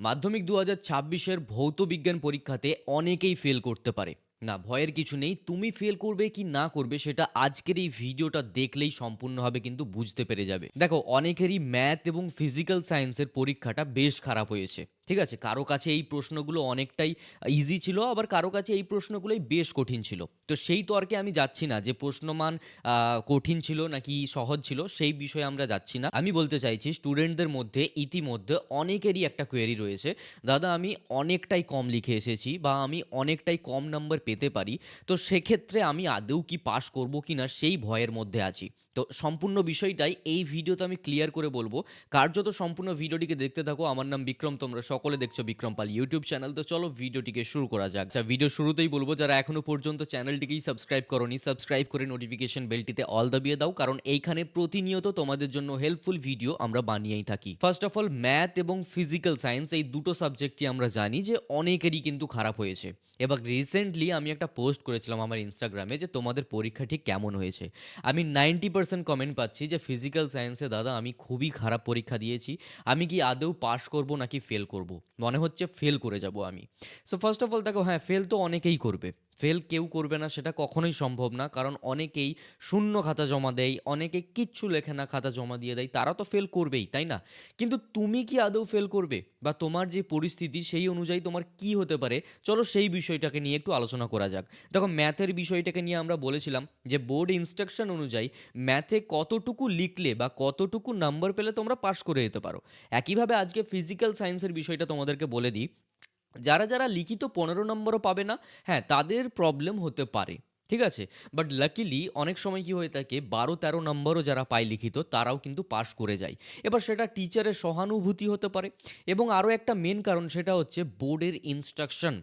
মাধ্যমিক দু হাজার ছাব্বিশের ভৌত বিজ্ঞান পরীক্ষাতে অনেকেই ফেল করতে পারে। না, ভয়ের কিছু নেই। তুমি ফেল করবে কি না করবে সেটা আজকের এই ভিডিওটা দেখলেই সম্পূর্ণভাবে কিন্তু বুঝতে পেরে যাবে। দেখো, অনেকেরই ম্যাথ এবং ফিজিক্যাল সায়েন্সের পরীক্ষাটা বেশ খারাপ হয়েছে, ঠিক আছে? কারও কাছে এই প্রশ্নগুলো অনেকটাই ইজি ছিল, আবার কারও কাছে এই প্রশ্নগুলোই বেশ কঠিন ছিল। তো সেই তর্কে আমি যাচ্ছি না, যে প্রশ্নমান কঠিন ছিল নাকি সহজ ছিল, সেই বিষয়ে আমরা যাচ্ছি না। আমি বলতে চাইছি স্টুডেন্টদের মধ্যে ইতিমধ্যে অনেকেরই একটা কোয়েরি রয়েছে। দাদা, আমি অনেকটাই কম লিখে এসেছি, বা আমি অনেকটাই কম নাম্বার পেতে পারি। তো সেক্ষেত্রে আমি আদৌ কি পাশ করব কি না সেই ভয়ের মধ্যে আছি। তো সম্পূর্ণ বিষয়টাই এই ভিডিওতে আমি ক্লিয়ার করে বলব। কার্যত সম্পূর্ণ ভিডিওটিকে দেখতে থাকো। আমার নাম বিক্রম, তোমরা সকলে দেখছ বিক্রম পাল ইউটিউব চ্যানেল। তো চলো ভিডিওটিকে শুরু করা যাক। যা ভিডিও শুরুতেই বলব, যারা এখনও পর্যন্ত চ্যানেলটিকেই সাবস্ক্রাইব করনি সাবস্ক্রাইব করে নোটিফিকেশন বেলটিতে অল দাবিয়ে দাও, কারণ এইখানে প্রতিনিয়ত তোমাদের জন্য হেল্পফুল ভিডিও আমরা বানিয়েই থাকি। ফার্স্ট অফ অল ম্যাথ এবং ফিজিক্যাল সায়েন্স এই দুটো সাবজেক্টই আমরা জানি যে অনেকেরই কিন্তু খারাপ হয়েছে। এবার রিসেন্টলি আমি একটা পোস্ট করেছিলাম আমার ইনস্টাগ্রামে যে তোমাদের পরীক্ষা ঠিক কেমন হয়েছে। আমি নাইনটি পার্সেন্ট কমেন্ট পাচ্ছি যে ফিজিক্যাল সায়েন্সে দাদা আমি খুবই খারাপ পরীক্ষা দিয়েছি। আমি কি আদৌ পাশ করব নাকি ফেল করব? মনে হচ্ছে ফেল করে যাব আমি। সো ফার্স্ট অফ অল দেখো হ্যাঁ ফেল তো অনেকেই করবে। ফেল কেউ করবে না, সেটা কখনোই সম্ভব না। কারণ অনেকেই শূন্য খাতা জমা দেয়, অনেকে কিচ্ছু লেখে না, খাতা জমা দিয়ে দেয়। তারা তো ফেল করবেই, তাই না? কিন্তু তুমি কি আদৌ ফেল করবে? বা তোমার যে পরিস্থিতি, সেই অনুযায়ী তোমার কি হতে পারে? চলো সেই বিষয়টাকে নিয়ে একটু আলোচনা করা যাক। দেখো ম্যাথের বিষয়টাকে নিয়ে আমরা বলেছিলাম যে বোর্ড ইনস্ট্রাকশন অনুযায়ী ম্যাথে কতটুকু লিখলে বা কতটুকু নাম্বার পেলে তোমরা পাস করে যেতে পারো। একইভাবে আজকে ফিজিক্যাল সায়েন্সের বিষয়টা তোমাদেরকে বলে দিই। যারা যারা লিখিত পনেরো নম্বরও পাবে না হ্যাঁ তাদের প্রবলেম হতে পারে, ঠিক আছে? বাট লাকিলি অনেক সময় কি হয়ে থাকে, বারো তেরো নম্বরও যারা পায় লিখিত, তারাও কিন্তু পাশ করে যায়। এবার সেটা টিচারের সহানুভূতি হতে পারে এবং আরও একটা মেন কারণ সেটা হচ্ছে বোর্ডের ইনস্ট্রাকশন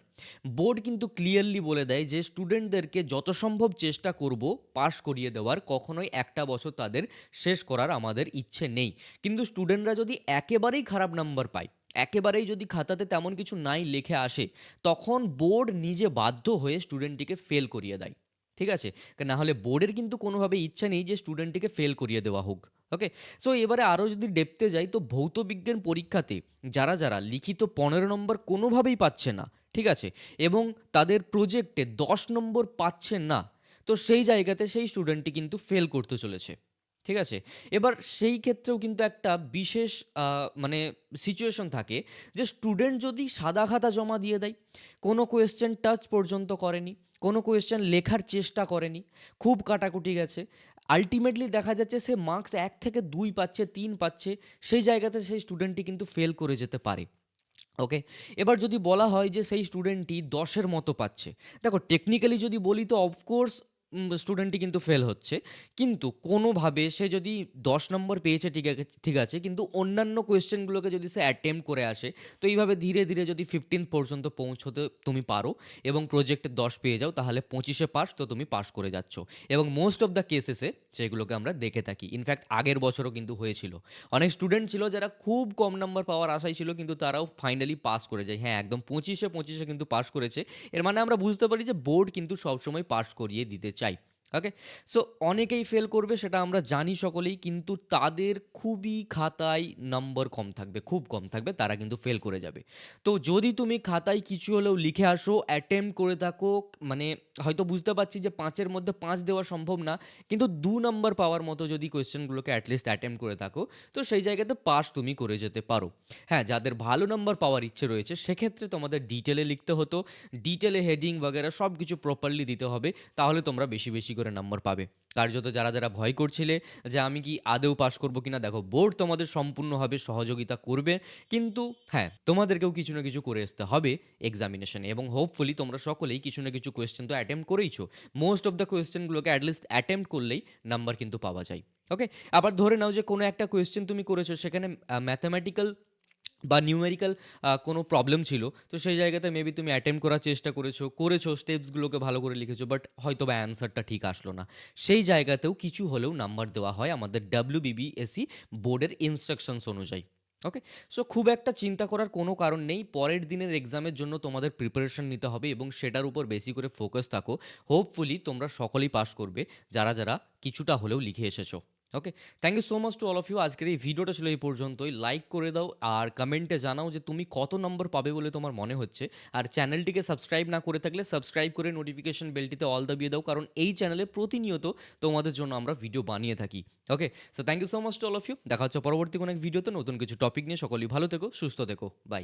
বোর্ড কিন্তু ক্লিয়ারলি বলে দেয় যে স্টুডেন্টদেরকে যত সম্ভব চেষ্টা করব পাশ করিয়ে দেওয়ার, কখনোই একটা বছর তাদের শেষ করার আমাদের ইচ্ছে নেই। কিন্তু স্টুডেন্টরা যদি একেবারেই খারাপ নাম্বার পায় একেবারেই যদি খাতাতে তেমন কিছু নাই লিখে আসে, তখন বোর্ড নিজে বাধ্য হয়ে স্টুডেন্টটিকে ফেল করিয়ে দেয়। ঠিক আছে? না হলে বোর্ডের কিন্তু কোনোভাবে ইচ্ছা নেই যে স্টুডেন্টটিকে ফেল করিয়ে দেওয়া হোক। ওকে? সো, এবারে আরও যদি ডেপতে যাই, তো ভৌত বিজ্ঞান পরীক্ষাতে যারা যারা লিখিত পনেরো নম্বর কোনোভাবেই পাচ্ছে না, ঠিক আছে? এবং তাদের প্রজেক্টে দশ নম্বর পাচ্ছে না, তো সেই জায়গাতে সেই স্টুডেন্টটি কিন্তু ফেল করতে চলেছে। ঠিক আছে? এবার সেই ক্ষেত্রেও কিন্তু একটা বিশেষ মানে সিচুয়েশন থাকে যে স্টুডেন্ট যদি সাদা খাতা জমা দিয়ে দেয়, কোনো কোয়েশ্চেন টাচ পর্যন্ত করেনি, কোনো কোয়েশ্চেন লেখার চেষ্টা করেনি, খুব কাটাকুটি গেছে আলটিমেটলি দেখা যাচ্ছে সে মার্কস এক থেকে দুই পাচ্ছে, তিন পাচ্ছে, সেই জায়গাতে সেই স্টুডেন্টটি কিন্তু ফেল করে যেতে পারে। ওকে এবার যদি বলা হয় যে সেই স্টুডেন্টটি দশের মতো পাচ্ছে, দেখো টেকনিক্যালি যদি বলি তো অফকোর্স স্টুডেন্টটি কিন্তু ফেল হচ্ছে। কিন্তু কোনোভাবে সে যদি দশ নম্বর পেয়েছে, ঠিক আছে ঠিক আছে, কিন্তু অন্যান্য কোয়েশ্চেনগুলোকে যদি সে অ্যাটেম্প করে আসে, তো এইভাবে ধীরে ধীরে যদি ফিফটিন পর্যন্ত পৌঁছতে তুমি পারো এবং প্রজেক্টে দশ পেয়ে যাও, তাহলে পঁচিশে পাস তো তুমি পাস করে যাচ্ছ। এবং মোস্ট অফ দ্য কেসেসে সেগুলোকে আমরা দেখে থাকি। ইনফ্যাক্ট আগের বছরও কিন্তু হয়েছিল। অনেক স্টুডেন্ট ছিল যারা খুব কম নম্বর পাওয়ার আশাই ছিল, কিন্তু তারাও ফাইনালি পাস করে যায়। হ্যাঁ একদম পঁচিশে পঁচিশে কিন্তু পাস করেছে। এর মানে আমরা বুঝতে পারি যে বোর্ড কিন্তু সবসময় পাস করিয়ে দিতে chảy. ওকে সো অনেকেই ফেল করবে, সেটা আমরা জানি সকলেই, কিন্তু তাদের খুবই খাতায় নাম্বার কম থাকবে, খুব কম থাকবে, তারা কিন্তু ফেল করে যাবে। তো যদি তুমি খাতায় কিছু হলেও লিখে আসো অ্যাটেম্প করে থাকো মানে হয়তো বুঝতে পারছি যে পাঁচের মধ্যে পাঁচ দেওয়া সম্ভব না, কিন্তু দু নম্বর পাওয়ার মতো যদি কোয়েশ্চেনগুলোকে অ্যাটলিস্ট অ্যাটেম্প করে থাকো, তো সেই জায়গাতে পাস তুমি করে যেতে পারো। হ্যাঁ যাদের ভালো নাম্বার পাওয়ার ইচ্ছে রয়েছে, সেক্ষেত্রে তোমাদের ডিটেলে লিখতে হতো ডিটেলে হেডিং বগেরা সব কিছু প্রপারলি দিতে হবে, তাহলে তোমরা বেশি বেশি করে নাম্বার পাবে। কার্যত যারা যারা ভয় করছিলে যে আমি কি আদেও পাস করব কিনা, দেখো, বোর্ড তোমাদের সম্পূর্ণভাবে সহযোগিতা করবে। কিন্তু হ্যাঁ তোমাদেরকেও কিছু না কিছু করে আসতে হবে এক্সামিনেশনে এবং হোপফুলি তোমরা সকলেই কিছু না কিছু কোয়েশ্চেন তো অ্যাটেম্প করেইছো। মোস্ট অফ দ্য কোয়েশ্চেনগুলোকে অ্যাটলিস্ট অ্যাটেম্প করলেই নাম্বার কিন্তু পাওয়া যায়। ওকে আবার ধরে নাও যে কোনো একটা কোয়েশ্চেন তুমি করেছ, সেখানে ম্যাথামেটিক্যাল বা নিউমেরিক্যাল কোনো প্রবলেম ছিল, তো সেই জায়গাতে মেবি তুমি অ্যাটেম্প করার চেষ্টা করেছ করেছ স্টেপসগুলোকে ভালো করে লিখেছো বাট হয়তো বা অ্যান্সারটা ঠিক আসলো না। সেই জায়গাতেও কিছু হলেও নাম্বার দেওয়া হয় আমাদের ডাব্লিউ বিবিএসি বোর্ডের ইনস্ট্রাকশনস অনুযায়ী ওকে সো খুব একটা চিন্তা করার কোনো কারণ নেই, পরের দিনের এক্সামের জন্য তোমাদের প্রিপারেশন নিতে হবে এবং সেটার উপর বেশি করে ফোকাস থাকো। হোপফুলি তোমরা সকলেই পাস করবে, যারা যারা কিছুটা হলেও লিখে এসেছ। Okay thank you so much to all of you আজকের এই ভিডিওটা ছিল এই পর্যন্তই। লাইক করে দাও আর কমেন্টে জানাও যে তুমি কত নম্বর পাবে বলে তোমার মনে হচ্ছে। আর চ্যানেলটিকে সাবস্ক্রাইব না করে থাকলে সাবস্ক্রাইব করে নোটিফিকেশন বেলটিতে অল দাবিয়ে দাও। কারণ এই চ্যানেলে প্রতিনিয়ত তোমাদের জন্য আমরা ভিডিও বানিয়ে থাকি। Okay so thank you so much to all of you দেখা হচ্ছে পরবর্তী কোনো এক ভিডিওতে নতুন কিছু টপিক নিয়ে। সকলেই ভালো থেকো, সুস্থ থেকো। বাই